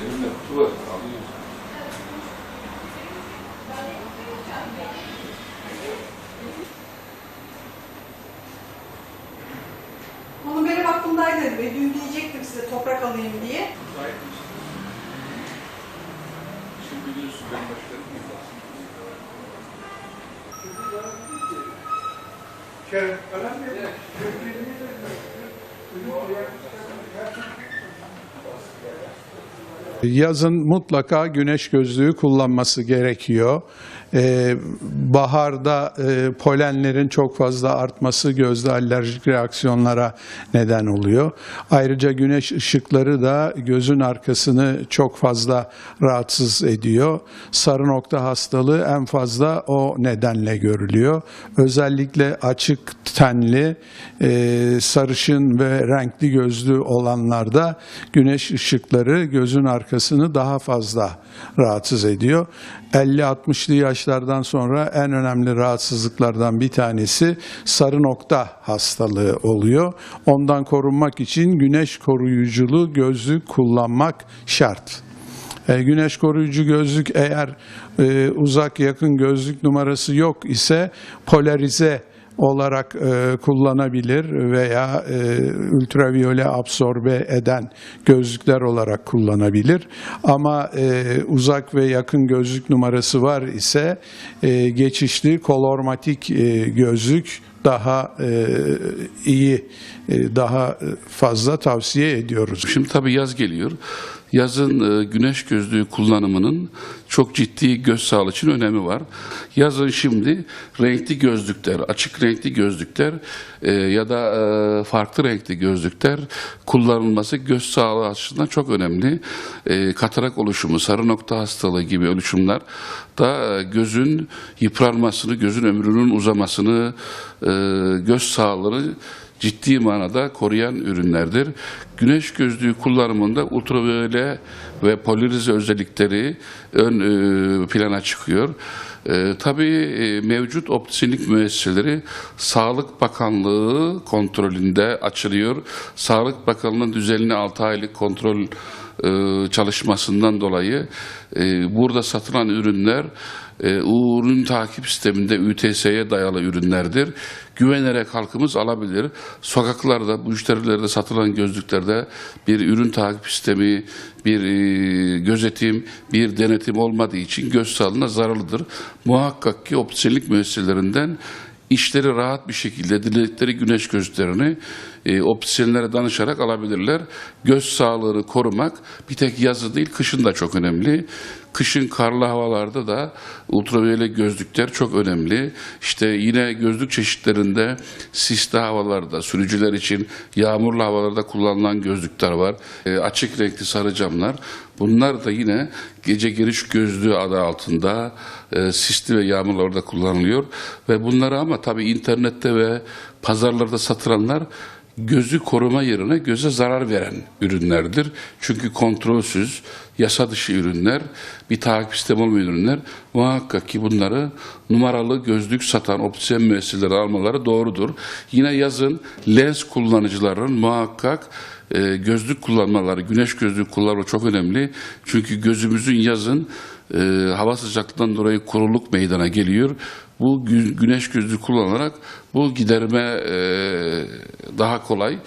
Elimde kutu var. Alıyorsun. Onu benim aklımdaydı ve dün diyecektim size toprak alayım diye. Müsait misin? Şimdi biliyorsun ben başlarım Kerem, önemli. Yazın mutlaka güneş gözlüğü kullanması gerekiyor. Ee, baharda e, polenlerin çok fazla artması gözde alerjik reaksiyonlara neden oluyor. Ayrıca güneş ışıkları da gözün arkasını çok fazla rahatsız ediyor. Sarı nokta hastalığı en fazla o nedenle görülüyor. Özellikle açık tenli, e, sarışın ve renkli gözlü olanlarda güneş ışıkları gözün arkasını daha fazla rahatsız ediyor. 50-60'lı yaşlardan sonra en önemli rahatsızlıklardan bir tanesi sarı nokta hastalığı oluyor. Ondan korunmak için güneş koruyuculu gözlük kullanmak şart. E, güneş koruyucu gözlük eğer e, uzak yakın gözlük numarası yok ise polarize olarak e, kullanabilir veya e, ultraviyole absorbe eden gözlükler olarak kullanabilir. Ama e, uzak ve yakın gözlük numarası var ise e, geçişli kolormatik e, gözlük daha e, iyi, e, daha fazla tavsiye ediyoruz. Şimdi tabii yaz geliyor. Yazın e, güneş gözlüğü kullanımının çok ciddi göz sağlığı için önemi var. Yazın şimdi renkli gözlükler, açık renkli gözlükler e, ya da e, farklı renkli gözlükler kullanılması göz sağlığı açısından çok önemli. E, katarak oluşumu, sarı nokta hastalığı gibi oluşumlar da e, gözün yıpranmasını, gözün ömrünün uzamasını, e, göz sağlığını ciddi manada koruyan ürünlerdir. Güneş gözlüğü kullanımında ultraviyole ve polarize özellikleri ön e, plana çıkıyor. E, tabii e, mevcut optisyenlik müesseseleri Sağlık Bakanlığı kontrolünde açılıyor. Sağlık Bakanlığı'nın düzenli 6 aylık kontrol çalışmasından dolayı e, burada satılan ürünler e, ürün takip sisteminde ÜTS'ye dayalı ürünlerdir. Güvenerek halkımız alabilir. Sokaklarda, müşterilerde satılan gözlüklerde bir ürün takip sistemi, bir e, gözetim, bir denetim olmadığı için göz sağlığına zararlıdır. Muhakkak ki optisyenlik müesseselerinden işleri rahat bir şekilde diledikleri güneş gözlüklerini e, optisyenlere danışarak alabilirler. Göz sağlığını korumak bir tek yazı değil kışın da çok önemli. Kışın karlı havalarda da ultraviyole gözlükler çok önemli. İşte yine gözlük çeşitlerinde sisli havalarda, sürücüler için yağmurlu havalarda kullanılan gözlükler var. E, açık renkli sarı camlar. Bunlar da yine gece giriş gözlüğü adı altında e, sisli ve yağmurlarda kullanılıyor. Ve bunları ama tabii internette ve pazarlarda satılanlar gözü koruma yerine göze zarar veren ürünlerdir. Çünkü kontrolsüz, yasa dışı ürünler, bir takip sistemi olmayan ürünler muhakkak ki bunları numaralı gözlük satan optisyen müesseseleri almaları doğrudur. Yine yazın lens kullanıcıların muhakkak e, gözlük kullanmaları, güneş gözlüğü kullanmaları çok önemli. Çünkü gözümüzün yazın e, hava sıcaklığından dolayı kuruluk meydana geliyor. Bu gü- güneş gözlüğü kullanarak bu giderme e, daha kolay.